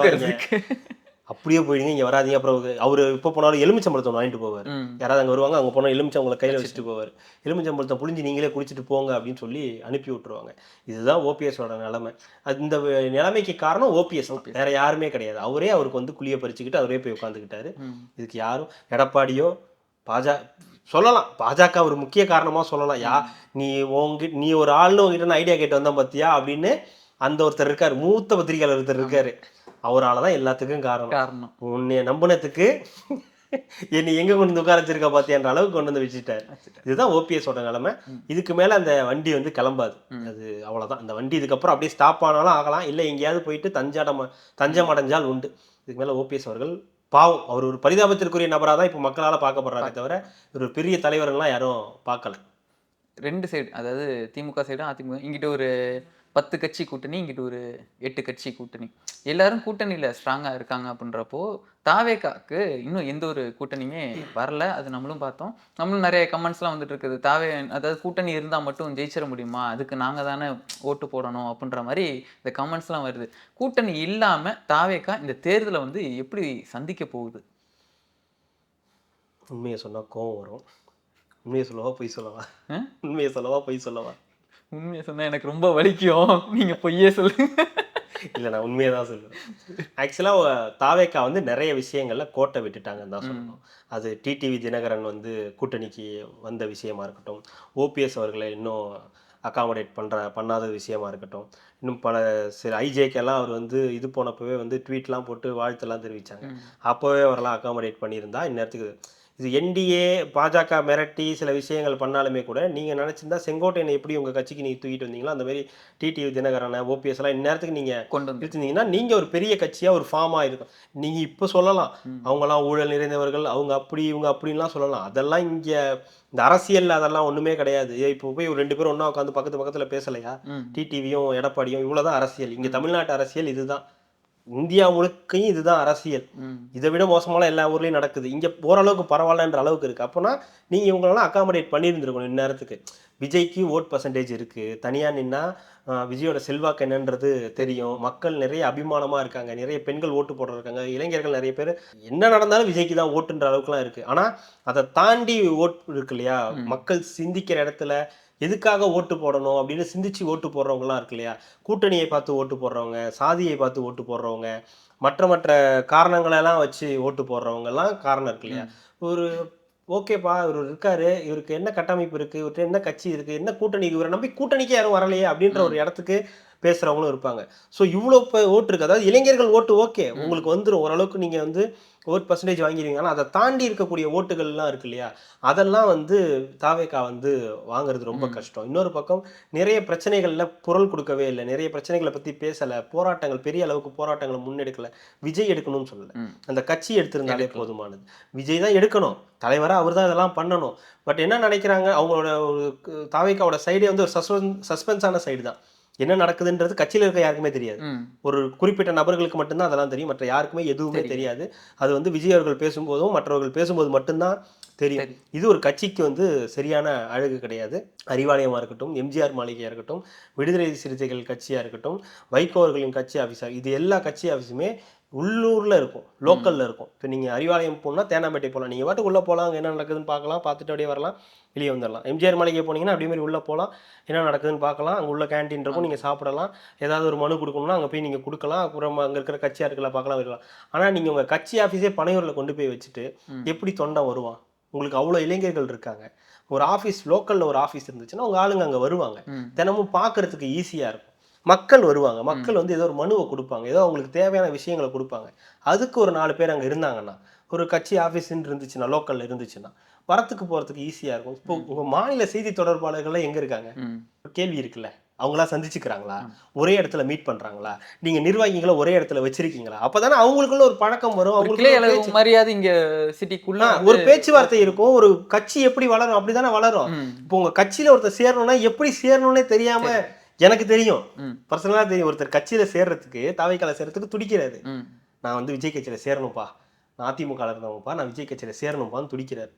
அப்படியே போயிடுங்க இங்கே வராதீங்க. அப்புறம் அவர் இப்போ போனாலும் எலுமிச்சம்பழத்தை வாங்கிட்டு போவார். யாராவது அங்கே வருவாங்க அங்கே போனால் எலுமிச்சம்பழத்தை கையில் வச்சுட்டு. போவார். எலுமிச்சம்பழத்தை புழிஞ்சு நீங்களே குடிச்சிட்டு போங்க அப்படின்னு சொல்லி அனுப்பி விட்டுருவாங்க. இதுதான் ஓபிஎஸோட நிலைமை. அது இந்த நிலைமைக்கு காரணம் ஓபிஎஸ். வேற யாருமே கிடையாது. அவரே அவருக்கு வந்து குழியை பறிச்சுக்கிட்டு அவரே போய் உட்காந்துக்கிட்டாரு. இதுக்கு யாரும் எடப்பாடியோ பாஜக சொல்லலாம். பாஜக ஒரு முக்கிய காரணமா சொல்லலாம். யா நீ உங்க நீ ஒரு ஆள்னு உங்ககிட்ட ஐடியா கேட்டு வந்தான் பார்த்தியா அப்படின்னு அந்த ஒருத்தர் இருக்காரு. மூத்த பத்திரிகையாளர் ஒருத்தர் இருக்காரு. அவரால தான் எல்லாத்துக்கும் காரணம். காரணம். உன்னை நம்பினதுக்கு என்னை எங்க கொண்டு வந்து உட்கார வச்சிருக்கா பாத்தியான்ற அளவுக்கு கொண்டு வந்து வச்சுட்டாரு. இதுதான் ஓபிஎஸோட நிலைமை. இதுக்கு மேல அந்த வண்டி வந்து கிளம்பாது. அது அவ்வளவுதான். அந்த வண்டி இதுக்கப்புறம் அப்படியே ஸ்டாப் ஆனாலும் ஆகலாம். இல்லை எங்கேயாவது போயிட்டு தஞ்சாடம் தஞ்சம் அடைஞ்சால் உண்டு. இதுக்கு மேல ஓபிஎஸ் அவர்கள் பாவம். அவர் ஒரு பரிதாபத்திற்குரிய நபராக தான் இப்போ மக்களால் பார்க்கப்படுறாங்க தவிர ஒரு பெரிய தலைவர்கள்லாம் யாரும் பார்க்கல. ரெண்டு சைடு அதாவது திமுக சைடும் அதிமுக. இங்கிட்ட ஒரு பத்து கட்சி கூட்டணி இங்கிட்ட ஒரு எட்டு கட்சி கூட்டணி. எல்லாரும் கூட்டணியில ஸ்ட்ராங்கா இருக்காங்க அப்படின்றப்போ தாவேக்காக்கு இன்னும் எந்த ஒரு கூட்டணியுமே வரல. அது நம்மளும் பார்த்தோம். நம்மளும் நிறைய கமெண்ட்ஸ்லாம் வந்துட்டு இருக்குது. தாவே அதாவது கூட்டணி இருந்தால் மட்டும் ஜெயிச்சிட முடியுமா? அதுக்கு நாங்கள் தானே ஓட்டு போடணும் அப்படின்ற மாதிரி இந்த கமெண்ட்ஸ்லாம் வருது. கூட்டணி இல்லாம தாவேக்கா இந்த தேர்தலை வந்து எப்படி சந்திக்க போகுது? உண்மையை சொன்னா கோவம் வரும். உண்மையை சொல்லவா பொய் சொல்லவா? உண்மையை சொல்லவா பொய் சொல்லவா? உண்மையை சொன்னா எனக்கு ரொம்ப வலிக்கும். நீங்க பொய்யே சொல்லுங்க. இல்லை நான் உண்மையை தான் சொல்லுவேன் ஆக்சுவலாக தாவேக்கா வந்து நிறைய விஷயங்கள்ல கோட்டை விட்டுட்டாங்கன்னு தான் சொல்லணும். அது டிடிவி தினகரன் வந்து கூட்டணிக்கு வந்த விஷயமா இருக்கட்டும். ஓபிஎஸ் அவர்களை இன்னும் அகாமடேட் பண்ணுற பண்ணாத விஷயமா இருக்கட்டும். இன்னும் பல சில ஐஜேக்கெல்லாம் அவர் வந்து இது போனப்பவே வந்து ட்வீட்லாம் போட்டு வாழ்த்தெல்லாம் தெரிவிச்சாங்க. அப்போவே அவரெல்லாம் அகாமடேட் பண்ணியிருந்தா இந்நேரத்துக்கு இது என்டிஏ பாஜக மிரட்டி சில விஷயங்கள் பண்ணாலுமே கூட நீங்கள் நினச்சிருந்தா செங்கோட்டையனை எப்படி உங்கள் கட்சிக்கு நீங்கள் தூக்கிட்டு வந்தீங்களோ அந்த மாதிரி டிடிவி தினகரனை ஓபிஎஸ் எல்லாம் இந்நேரத்துக்கு நீங்கள் கொண்டு வந்து இருந்தீங்கன்னா நீங்க ஒரு பெரிய கட்சியா ஒரு ஃபார்மா இருக்கும். நீங்க இப்ப சொல்லலாம். அவங்கலாம் ஊழல் நிறைந்தவர்கள் அவங்க அப்படி இவங்க அப்படின்லாம் சொல்லலாம். அதெல்லாம் இங்க இந்த அரசியல்ல அதெல்லாம் ஒண்ணுமே கிடையாது. இப்போ போய் ஒரு ரெண்டு பேரும் ஒண்ணா உட்காந்து பக்கத்து பக்கத்துல பேசலையா. டிடிவியும் எடப்பாடியும் இவ்வளவுதான் அரசியல். இங்க தமிழ்நாட்டு அரசியல் இதுதான். இந்தியா முழுக்கையும் இதுதான் அரசியல். இதை விட மோசமான எல்லா ஊர்லயும் நடக்குது. இங்க ஓரளவுக்கு பரவாயில்லன்ற அளவுக்கு இருக்கு. அப்போனா நீங்க இவங்களெல்லாம் அகாமடேட் பண்ணியிருந்திருக்கணும் இந்நேரத்துக்கு விஜய்க்கு ஓட் பர்சன்டேஜ் இருக்கு. தனியா நின்னா விஜயோட செல்வாக்கு என்னன்றது தெரியும். மக்கள் நிறைய அபிமானமா இருக்காங்க. நிறைய பெண்கள் ஓட்டு போடுற இருக்காங்க இளைஞர்கள் நிறைய பேர் என்ன நடந்தாலும் விஜய்க்கு தான் ஓட்டுன்ற அளவுக்குலாம் இருக்கு. ஆனா அதை தாண்டி ஓட் இருக்கு இல்லையா? மக்கள் சிந்திக்கிற இடத்துல எதுக்காக ஓட்டு போடணும் அப்படின்னு சிந்திச்சு ஓட்டு போடுறவங்கலாம் இருக்கு இல்லையா? கூட்டணியை பார்த்து ஓட்டு போடுறவங்க சாதியை பார்த்து ஓட்டு போடுறவங்க மற்ற மற்ற காரணங்களெல்லாம் வச்சு ஓட்டு போடுறவங்கலாம் காரணம் இருக்கு இல்லையா? ஒரு ஓகேப்பா இவர் இருக்காரு இவருக்கு என்ன கட்டமைப்பு இருக்கு இவர்கிட்ட என்ன கட்சி இருக்கு என்ன கூட்டணி இவரை நம்பி கூட்டணிக்கு யாரும் வரலையே அப்படின்ற ஒரு இடத்துக்கு பேசுறவங்களும் இருப்பாங்க. ஸோ இவ்வளோ இப்போ ஓட்டு இருக்கு. அதாவது இளைஞர்கள் ஓட்டு ஓகே உங்களுக்கு வந்துடும் ஓரளவுக்கு நீங்க வந்து ஓட் பர்சன்டேஜ் வாங்கிடுவீங்க ஆனால் அதை தாண்டி இருக்கக்கூடிய ஓட்டுகள்லாம் இருக்கு இல்லையா? அதெல்லாம் வந்து தாவேக்கா வந்து வாங்குறது ரொம்ப கஷ்டம். இன்னொரு பக்கம் நிறைய பிரச்சனைகள்ல குரல் கொடுக்கவே இல்லை. நிறைய பிரச்சனைகளை பத்தி பேசல. போராட்டங்கள் பெரிய அளவுக்கு போராட்டங்களை முன்னெடுக்கல. விஜய் எடுக்கணும்னு சொல்லல. அந்த கட்சி எடுத்திருந்தாலே போதுமானது. விஜய் தான் எடுக்கணும். தலைவரா அவர் தான் இதெல்லாம் பண்ணணும். பட் என்ன நினைக்கிறாங்க? அவங்களோட ஒரு தாவேக்காவோட சைடே வந்து ஒரு சஸ்பென்ஸ் சஸ்பென்ஸான சைடு தான். என்ன நடக்குதுன்றது கட்சியில இருக்க யாருக்குமே தெரியாது. ஒரு குறிப்பிட்ட நபர்களுக்கு மட்டும்தான் அதெல்லாம் தெரியும். மற்ற யாருக்குமே எதுவுமே தெரியாது. அது வந்து விஜய் அவர்கள் பேசும்போதும் மற்றவர்கள் பேசும்போது மட்டும்தான் தெரியும். சரி. இது ஒரு கட்சிக்கு வந்து சரியான அழகு கிடையாது. அறிவாலயமா இருக்கட்டும் எம்ஜிஆர் மாளிகையா இருக்கட்டும் விடுதலை சிறுத்தைகள் கட்சியா இருக்கட்டும் வைகோ அவர்களின் கட்சி ஆஃபீஸா இது எல்லா கட்சி ஆஃபீஸுமே உள்ளூர்ல இருக்கும் லோக்கல்ல இருக்கும். இப்போ நீங்க அறிவாலயம் போனா தேனாம்பேட்டை போகலாம் நீங்க பாட்டுக்கு உள்ள போகலாம் அங்க என்ன நடக்குதுன்னு பார்க்கலாம் பார்த்துட்டு அப்படியே வரலாம் வெளியே வந்துடலாம் எம்ஜிஆர் மாளிகை போனீங்கன்னா அப்படியே மாதிரி உள்ள போகலாம் என்ன நடக்குதுன்னு பார்க்கலாம் அங்க உள்ள கேண்டீன் இருக்கும் நீங்க சாப்பிடலாம் ஏதாவது ஒரு மனு கொடுக்கணும்னா அங்க போய் நீங்க கொடுக்கலாம் அப்புறம் அங்க இருக்கிற கட்சியா இருக்கலாம் பார்க்கலாம் வரலாம் ஆனா நீங்க உங்க கட்சி ஆஃபீஸே பனையூர்ல கொண்டு போய் வச்சுட்டு. எப்படி தொண்டை வருவான்? உங்களுக்கு அவ்வளோ இளைஞர்கள் இருக்காங்க. ஒரு ஆஃபீஸ் லோக்கல்ல ஒரு ஆஃபீஸ் இருந்துச்சுன்னா உங்க ஆளுங்க அங்க வருவாங்க. தினமும் பார்க்கறதுக்கு ஈஸியா இருக்கும். மக்கள் வருவாங்க. மக்கள் வந்து ஏதோ ஒரு மனுவை கொடுப்பாங்க. ஏதோ அவங்களுக்கு தேவையான விஷயங்களை கொடுப்பாங்க. அதுக்கு ஒரு நாலு பேர் அங்க இருந்தாங்கன்னா ஒரு கட்சி ஆஃபீஸ்ன்னு இருந்துச்சுன்னா லோக்கல்ல இருந்துச்சுன்னா வரத்துக்கு போறதுக்கு ஈஸியா இருக்கும். இப்போ உங்க மாநில செய்தி தொடர்பாளர்கள்லாம் எங்க இருக்காங்க? கேள்வி இருக்குல்ல? அவங்களா சந்திச்சுக்கிறாங்களா? ஒரே இடத்துல மீட் பண்றாங்களா? நீங்க நிர்வாகிகளை ஒரே இடத்துல வச்சிருக்கீங்களா? அப்பதானே அவங்களுக்குள்ள ஒரு பழக்கம் வரும் அவங்களுக்குள்ள பேச்சு- மரியாதை இங்க சிட்டிக்குள்ள ஒரு பேச்சுவார்த்தை இருக்கும் ஒரு கட்சி எப்படி வளரும் அப்படிதானே வளரும். இப்போ உங்க கட்சியில ஒருத்தர் சேரணும்னா எப்படி சேரணும்னே தெரியாம எனக்கு தெரியும். பர்சனலா தெரியும் ஒருத்தர் கட்சியில சேர்றதுக்கு தாவைக்கால சேர்றதுக்கு துடிக்கிறாரு. நான் வந்து விஜய் கட்சியில சேரணும்ப்பா. நான் அதிமுக இருந்தவங்கப்பா நான் விஜய் கட்சியில சேரணும்ப்பான்னு துடிக்கிறாரு.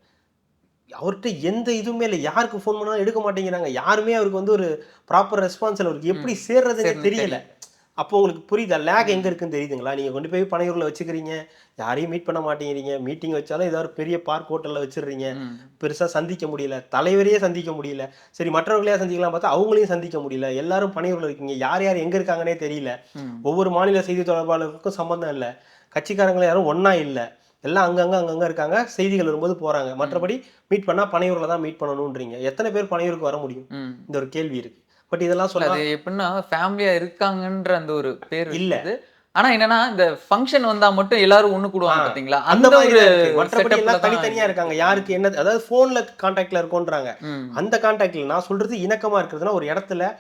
அவர்கிட்ட எந்த இதுவுமே இல்லை. யாருக்கு ஃபோன் பண்ணாலும் எடுக்க மாட்டேங்கிறாங்க. யாருமே அவருக்கு வந்து ஒரு ப்ராப்பர் ரெஸ்பான்ஸ் அவருக்கு எப்படி சேர்றதுன்னே சேர்றது தெரியல. அப்போ உங்களுக்கு புரியுதா? லேக் எங்க இருக்குன்னு தெரியுதுங்களா? நீங்க கொண்டு போய் பனையூர்ல வச்சுக்கிறீங்க. யாரையும் மீட் பண்ண மாட்டேங்கிறீங்க. மீட்டிங் வச்சாலும் ஏதாவது பெரிய பார்க் ஹோட்டல்ல வச்சிடுறீங்க. ம். பெருசா சந்திக்க முடியல. தலைவரையே சந்திக்க முடியல. சரி மற்றவர்களையா சந்திக்கலாம் பார்த்தா அவங்களையும் சந்திக்க முடியல. எல்லாரும் பணியூர்ல இருக்கீங்க. யார் யார் எங்க இருக்காங்கன்னே தெரியல. ஒவ்வொரு மாநில செய்தி தொடர்பாளருக்கும் சம்பந்தம் இல்லை. கட்சிக்காரங்களும் யாரும் ஒண்ணா இல்லை. எல்லாம் அங்கங்க அங்கங்க இருக்காங்க. செய்திகள் வரும்போது போறாங்க. மற்றபடி மீட் பண்ணா பனையூர்ல தான் மீட் பண்ணணும்ன்றீங்க. எத்தனை பேர் பனையூருக்கு வர முடியும். இந்த ஒரு கேள்வி இருக்கு. பட் இதெல்லாம் அது எப்படின்னா ஃபேமிலியா இருக்காங்கன்ற அந்த ஒரு பேர் இல்ல. இருக்குது. ஆனா என்னன்னா இந்த ஃபங்க்ஷன் வந்தா மட்டும் எல்லாரும் ஒண்ணு கூடுவாங்க பாத்தீங்களா? அந்த மாதிரி. மற்றபடி எல்லாம் தனித்தனியா இருக்காங்க. யாருக்கு என்ன அதாவது போன்ல கான்டாக்ட்ல இருக்கோன்றாங்க. அந்த கான்டாக்ட்ல நான் சொல்றது இணக்கமா இருக்கிறதுனா ஒரு இடத்துல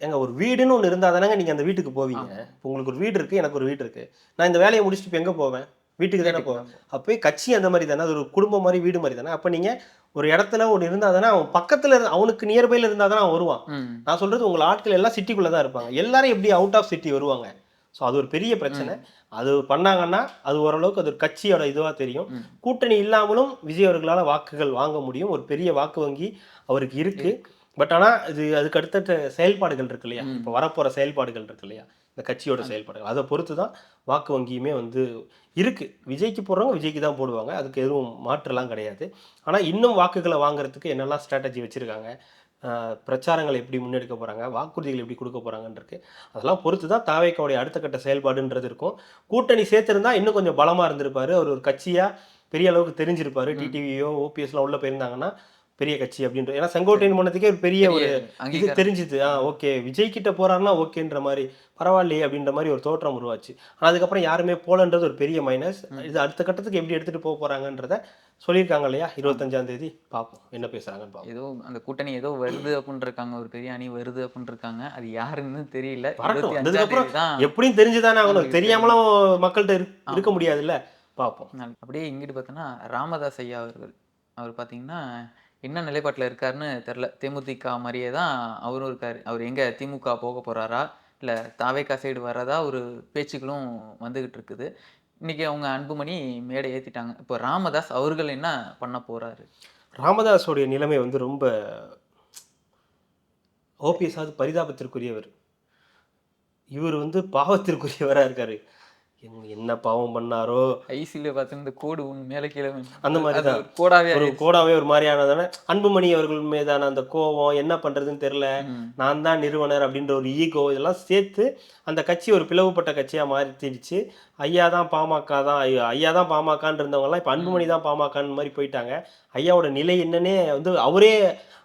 எங்க ஒரு வீடுன்னு ஒன்று இருந்தால் தானங்க நீங்க அந்த வீட்டுக்கு போவீங்க. இப்போ உங்களுக்கு ஒரு வீடு இருக்கு எனக்கு ஒரு வீடு இருக்கு. நான் இந்த வேலையை முடிச்சுட்டு இப்போ எங்க போவேன்? வீட்டுக்கு தானே போவேன் அப்போ கட்சி அந்த மாதிரி தானே அது ஒரு குடும்பம் மாதிரி வீடு மாதிரி தானே. அப்போ நீங்க ஒரு இடத்துல ஒன்று இருந்தால் தானே அவன் பக்கத்துல இரு- அவனுக்கு நியர்பைல இருந்தால் தானே அவன் வருவான். நான் சொல்றது உங்கள் ஆட்கள் எல்லாம் சிட்டிக்குள்ள தான் இருப்பாங்க. எல்லாரும் எப்படி அவுட் ஆஃப் சிட்டி வருவாங்க? ஸோ அது ஒரு பெரிய பிரச்சனை. அது பண்ணாங்கன்னா அது ஓரளவுக்கு அது ஒரு கட்சியோட இதுவாக தெரியும். கூட்டணி இல்லாமலும் விஜய் அவர்களால் வாக்குகள் வாங்க முடியும். ஒரு பெரிய வாக்கு வங்கி அவருக்கு இருக்கு. பட் ஆனா இது அதுக்கு அடுத்த செயல்பாடுகள் இருக்கு இல்லையா. இப்போ வரப்போற செயல்பாடுகள் இருக்கு இல்லையா? இந்த கட்சியோட செயல்பாடுகள். அதை பொறுத்து தான் வாக்கு வங்கியுமே வந்து இருக்கு. விஜய்க்கு போடுறவங்க விஜய்க்கு தான் போடுவாங்க. அதுக்கு எதுவும் மாற்றெல்லாம் கிடையாது. ஆனா இன்னும் வாக்குகளை வாங்குறதுக்கு என்னெல்லாம் ஸ்ட்ராட்டஜி வச்சிருக்காங்க? பிரச்சாரங்களை எப்படி முன்னெடுக்க போறாங்க? வாக்குறுதிகள் எப்படி கொடுக்க போறாங்கன்னு இருக்கு. அதெல்லாம் பொறுத்து தான் தாவேக்காவுடைய அடுத்த கட்ட செயல்பாடுன்றது இருக்கும். கூட்டணி சேர்த்திருந்தா இன்னும் கொஞ்சம் பலமா இருந்திருப்பாரு. அவர் ஒரு கட்சியா பெரிய அளவுக்கு தெரிஞ்சிருப்பாரு. டிடிவியோ ஓபிஎஸ்லாம் உள்ள போயிருந்தாங்கன்னா பெரிய கட்சி அப்படின்ற ஏன்னா செங்கோட்டையன் போனதுக்கே ஒரு பெரிய ஒரு இது. தெரிஞ்சுது. ஆ ஓகே. விஜய் கிட்ட போறாருன்னா ஓகேன்ற மாதிரி பரவாயில்லையே அப்படின்ற மாதிரி ஒரு தோற்றம் உருவாச்சு. ஆனா அதுக்கப்புறம் யாருமே போலன்றது ஒரு பெரிய மைனஸ் இது அடுத்த கட்டத்துக்கு எப்படி எடுத்துட்டு போக போறாங்கன்றத சொல்லியிருக்காங்க இல்லையா? இருபத்தஞ்சாம் தேதி. பார்ப்போம் என்ன பேசுறாங்கன்னு பார்ப்போம் ஏதோ அந்த கூட்டணி ஏதோ வருது அப்படின்னு இருக்காங்க ஒரு பெரிய அணி வருது அப்படின்னு இருக்காங்க அது யாருன்னு தெரியல. தான் எப்படியும் தெரிஞ்சுதானே ஆகணும். அவங்களுக்கு தெரியாமலும் மக்கள்கிட்ட இருக்க- முடியாதுல்ல. பார்ப்போம். அப்படியே இங்கிட்டு பார்த்தோன்னா ராமதாஸ் ஐயா அவர்கள். அவர் பார்த்தீங்கன்னா என்ன நிலைப்பாட்டில் இருக்காருன்னு தெரில தேமுதிக மாதிரியே தான் அவரும் இருக்கார். அவர் எங்கே திமுக போக போகிறாரா இல்லை தாவேக்கா சைடு வரதா ஒரு பேச்சுக்களும் வந்துக்கிட்டு இருக்குது. இன்றைக்கி அவங்க அன்புமணி மேடை ஏற்றிட்டாங்க இப்போ ராமதாஸ் அவர்கள் என்ன பண்ண போகிறாரு ராமதாஸோடைய நிலைமை வந்து ரொம்ப ஓபிஎஸ்ஸாவது பரிதாபத்திற்குரியவர். இவர் வந்து பாவத்திற்குரியவராக இருக்கார். என்ன- பாவம் பண்ணாரோ ஐசியில் பார்த்து இந்த கோடு ஒன்று மேலே கீழே அந்த மாதிரி தான். ஒரு கோடாவே ஒரு. கோடாவே ஒரு மாதிரியானதானே அன்புமணி அவர்கள் மீதான அந்த கோபம் என்ன பண்றதுன்னு தெரியல ம். நான் தான் நிறுவனர் அப்படின்ற ஒரு ஈகோ இதெல்லாம் சேர்த்து அந்த கட்சி ஒரு பிளவுபட்ட கட்சியா மாறிடுச்சு ஐயா தான் பாமக தான் ஐயா ஐயா தான் பாமகன்னு இருந்தவங்கலாம் இப்போ அன்புமணி தான் பாமகன்னு மாதிரி போயிட்டாங்க ஐயாவோட நிலை என்னன்னே வந்து அவரே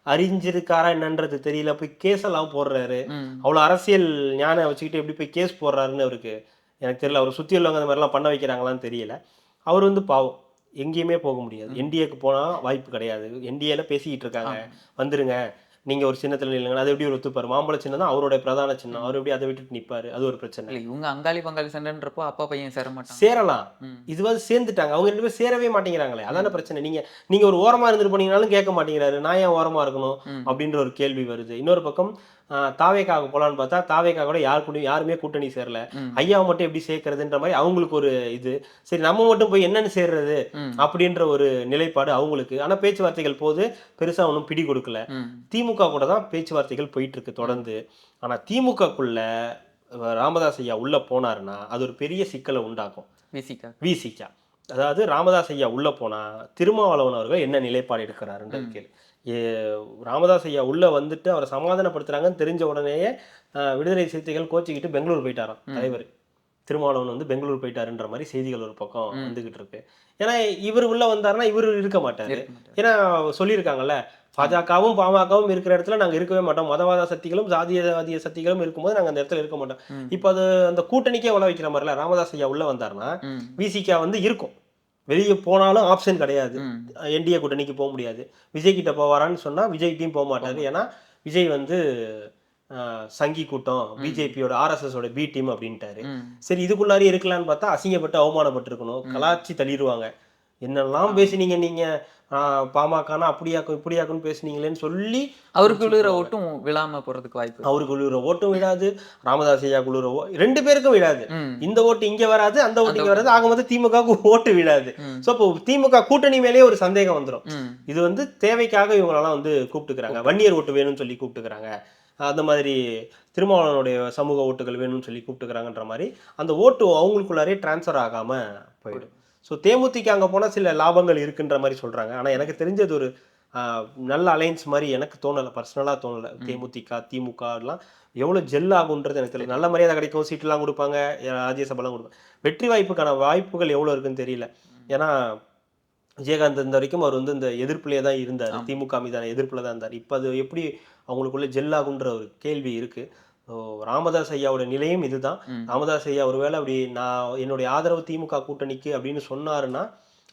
அறிஞ்சிருக்காரா என்னன்றது தெரியல போய் கேஸ் எல்லாம் போடுறாரு. அவ்வளோ அரசியல் ஞானம் வச்சுக்கிட்டு எப்படி போய் கேஸ் போடுறாருன்னு அவருக்கு எனக்கு தெரியல அவர் சுற்றி உள்ளவங்க அந்த மாதிரிலாம் பண்ண வைக்கிறாங்களான்னு தெரியல. அவர் வந்து பாவம். எங்கேயுமே போக முடியாது. என்டிஏக்கு போனால் வாய்ப்பு கிடையாது. என்டிஏல பேசிக்கிட்டு இருக்காங்க. வந்துருங்க. நீங்கள் ஒரு சின்னத்தில் நில்லுங்க. அது எப்படி ஒரு ஒத்துப்பார்? மாம்பழ சின்னம் தான் அவருடைய பிரதான சின்னம். அவர் எப்படி அதை விட்டுட்டு நிற்பாரு அது ஒரு பிரச்சனை. இல்லை இவங்க அங்காளி பங்காளி சண்டைன்றப்போ அப்பா பையன் சேர மாட்டாங்க. சேரலாம். இதுவாது சேர்ந்துட்டாங்க. அவங்க ரெண்டு பேரும் சேரவே மாட்டேங்கிறாங்களே. அதான பிரச்சனை. நீங்க நீங்க ஒரு ஓரமா இருந்துட்டு போனீங்கனாலும் கேட்க மாட்டேங்கிறாரு. நான் ஏன் ஓரமா இருக்கணும். அப்படின்ற ஒரு கேள்வி வருது. இன்னொரு பக்கம் தாவேக்காக போலான்னு பார்த்தா தாவேக்கா கூட யார் கூட யாருமே கூட்டணி சேரல. ஐயாவை மட்டும் எப்படி சேர்க்கறதுன்ற மாதிரி அவங்களுக்கு ஒரு இது. சரி நம்ம மட்டும் போய் என்னன்னு சேர்றது. அப்படின்ற ஒரு நிலைப்பாடு அவங்களுக்கு. ஆனா பேச்சுவார்த்தைகள் போது பெருசா ஒன்றும் பிடி கொடுக்கல. திமுக கூட தான் பேச்சுவார்த்தைகள் போயிட்டு இருக்கு தொடர்ந்து. ஆனா திமுகக்குள்ள ராமதாஸ் ஐயா உள்ள போனாருன்னா அது ஒரு பெரிய சிக்கலை உண்டாக்கும். விசிகா விசிகா அதாவது ராமதாஸ் ஐயா உள்ள போனா திருமாவளவன் அவர்கள் என்ன நிலைப்பாடு எடுக்கிறாருன்றது கேள்வி ராமதாஸ் ஐயா உள்ள வந்துட்டு அவரை சமாதானப்படுத்துறாங்கன்னு தெரிஞ்ச உடனேயே விடுதலை சிறுத்தைகள் கோச்சிக்கிட்டு பெங்களூர் போயிட்டாராம் தலைவர். திருமாவளவன் வந்து பெங்களூர் போயிட்டாருன்ற மாதிரி செய்திகள் ஒரு பக்கம் வந்துகிட்டு இருக்கு. ஏன்னா இவர் உள்ள வந்தாருன்னா இவர் இருக்க மாட்டாரு. ஏன்னா சொல்லியிருக்காங்கல்ல பாஜகவும் பாமகவும் இருக்கிற இடத்துல நாங்க இருக்கவே மாட்டோம். மதவாத சக்திகளும் சாதியவாதிய சக்திகளும் இருக்கும்போது நாங்க அந்த இடத்துல இருக்க மாட்டோம். இப்போ அது அந்த கூட்டணிக்கே உள்ள வைக்கிற மாதிரில ராமதாஸ் ஐயா உள்ள வந்தாருன்னா. விசிகா வந்து இருக்கும். வெளியே போனாலும் ஆப்ஷன் கிடையாது. என்டிஏ கூட்டணிக்கு போக முடியாது. விஜய் கிட்ட போவாரான்னு சொன்னா விஜய்கிட்டையும் போக மாட்டாரு. ஏன்னா விஜய் வந்து சங்கி கூட்டம் பிஜேபியோட ஆர்எஸ்எஸோட பி டீம் அப்படின்ட்டாரு. சரி இதுக்குள்ளாரே இருக்கலாம்னு பார்த்தா அசிங்கப்பட்டு அவமானப்பட்டிருக்கணும். கலாச்சி தள்ளிடுவாங்க என்னெல்லாம் பேசுனீங்க நீங்க? ஆஹ், பாமகனா அப்படியாக்கும் இப்படியாக்குன்னு பேசுனீங்களேன்னு சொல்லி அவருக்கு விழுகிற ஓட்டும் விழாம போறதுக்கு வாய்ப்பு அவருக்கு விழுகிற ஓட்டும் விடாது ராமதாஸ் ஐயா குழுற ஓ ரெண்டு பேருக்கும் விடாது ம். இந்த ஓட்டு இங்க வராது அந்த ஓட்டு இங்க வராது ஆக மொத்தம் திமுகவுக்கு ஓட்டு விடாது ம். சோ இப்போ திமுக கூட்டணி மேலேயே ஒரு சந்தேகம் வந்துரும். ம். இது வந்து தேவைக்காக இவங்களெல்லாம் வந்து கூப்பிட்டுக்கிறாங்க. வன்னியர் ஓட்டு வேணும்னு சொல்லி கூப்பிட்டுக்கிறாங்க. அந்த மாதிரி திருமாவளவனுடைய சமூக ஓட்டுகள் வேணும்னு சொல்லி கூப்பிட்டுக்கிறாங்கன்ற மாதிரி அந்த ஓட்டு அவங்களுக்குள்ளாரே டிரான்ஸ்ஃபர் ஆகாம போயிடும். ஸோ தேமுதிக அங்கே போனால் சில லாபங்கள் இருக்குன்ற மாதிரி சொல்றாங்க. ஆனா எனக்கு தெரிஞ்சது ஒரு நல்ல அலைன்ஸ் மாதிரி எனக்கு தோணலை. பர்சனலாக தோணலை. தேமுதிக திமுக எல்லாம் எவ்வளோ ஜெல் ஆகுன்றது எனக்கு தெரியல. நல்ல மரியாதை கிடைக்கும். சீட்டுலாம் கொடுப்பாங்க. ராஜ்யசபாலாம் கொடுப்பாங்க. வெற்றி வாய்ப்புக்கான வாய்ப்புகள் எவ்வளோ இருக்குன்னு தெரியல. ஏன்னா விஜயகாந்த் இருந்த வரைக்கும் அவர் வந்து இந்த எதிர்ப்புலேயே தான் இருந்தார். திமுக மீதான எதிர்ப்புல தான் இருந்தார். இப்போ அது எப்படி அவங்களுக்குள்ள ஜெல் ஆகுன்ற ஒரு கேள்வி இருக்கு. ஸோ ராமதாஸ் ஐயாவோட நிலையும் இதுதான். ராமதாஸ் ஐயா ஒருவேளை அப்படி நான் என்னுடைய ஆதரவு திமுக கூட்டணிக்கு அப்படின்னு சொன்னாருன்னா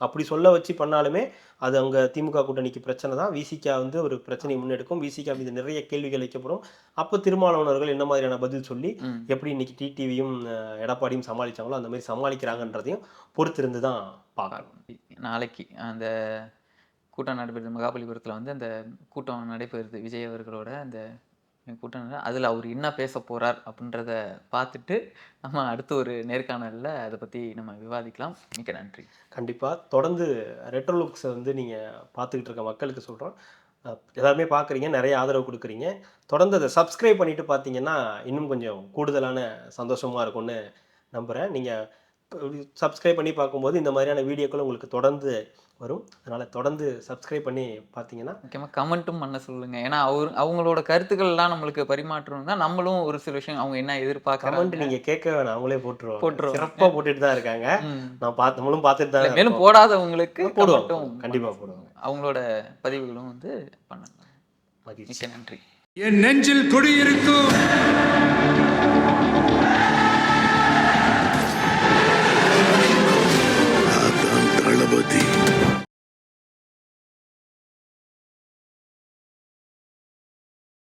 அப்படி சொல்ல வச்சு பண்ணாலுமே அது அங்க திமுக கூட்டணிக்கு பிரச்சனை தான். விசிகா வந்து ஒரு பிரச்சனையை முன்னெடுக்கும். விசிகா மீது நிறைய கேள்விகள் வைக்கப்படும். அப்போ திருமாவளவனர்கள் என்ன மாதிரியான பதில் சொல்லி. எப்படி இன்னைக்கு டிடிவியும் எடப்பாடியும் சமாளிச்சாங்களோ அந்த மாதிரி சமாளிக்கிறாங்கன்றதையும் பொறுத்திருந்து தான் பார்க்கணும். நாளைக்கு அந்த கூட்டம் நடைபெறுது. மகாபலிபுரத்தில் வந்து அந்த கூட்டம் நடைபெறுது. விஜய் அவர்களோட அந்த கூட்டம் அதில் அவர் என்ன பேச போகிறார் அப்படின்றத பார்த்துட்டு நம்ம அடுத்த ஒரு நேர்காணலில் அதை பற்றி நம்ம விவாதிக்கலாம். மிக்க நன்றி. கண்டிப்பாக தொடர்ந்து ரெட்ரோ லுக்ஸை வந்து நீங்கள் பார்த்துக்கிட்டு இருக்க மக்களுக்கு சொல்கிறோம் எல்லாருமே பார்க்குறீங்க. நிறைய ஆதரவு கொடுக்குறீங்க. தொடர்ந்து அதை சப்ஸ்கிரைப் பண்ணிவிட்டு பார்த்தீங்கன்னா இன்னும் கொஞ்சம் கூடுதலான சந்தோஷமாக இருக்கும்னு நம்புகிறேன் நீங்கள் சப்ஸ்கிரைப் பண்ணி பார்க்கும்போது இந்த மாதிரியான வீடியோக்கள் உங்களுக்கு தொடர்ந்து வரும். அதனால தொடர்ந்து சப்ஸ்கிரைப் பண்ணி பார்த்தீங்கன்னா முக்கியமா கமெண்ட்டும் பண்ண சொல்லுங்க. ஏன்னா அவர் அவங்களோட கருத்துக்கள் எல்லாம் நம்மளுக்கு பரிமாற்றம் தான் நம்மளும் ஒரு சில விஷயம் அவங்க என்ன கமெண்ட் எதிர்பார்க்கறாங்க நீங்க கேட்க வேணாம். அவங்களே போட்டுருவாங்க. போட்டுருவாங்க. சிறப்பா போட்டுட்டு தான் இருக்காங்க. நான் பார்த்து நம்மளும் பார்த்துட்டு தான் மேலும் இருக்கோம். போடாதவங்களுக்கு போடுவாங்க commentum கண்டிப்பா பண்ண போடுவாங்க. அவங்களோட பதிவுகளும் வந்து பண்ணலாம். மகிழ்ச்சி. நன்றி. என் நெஞ்சில் குடியிருக்கும்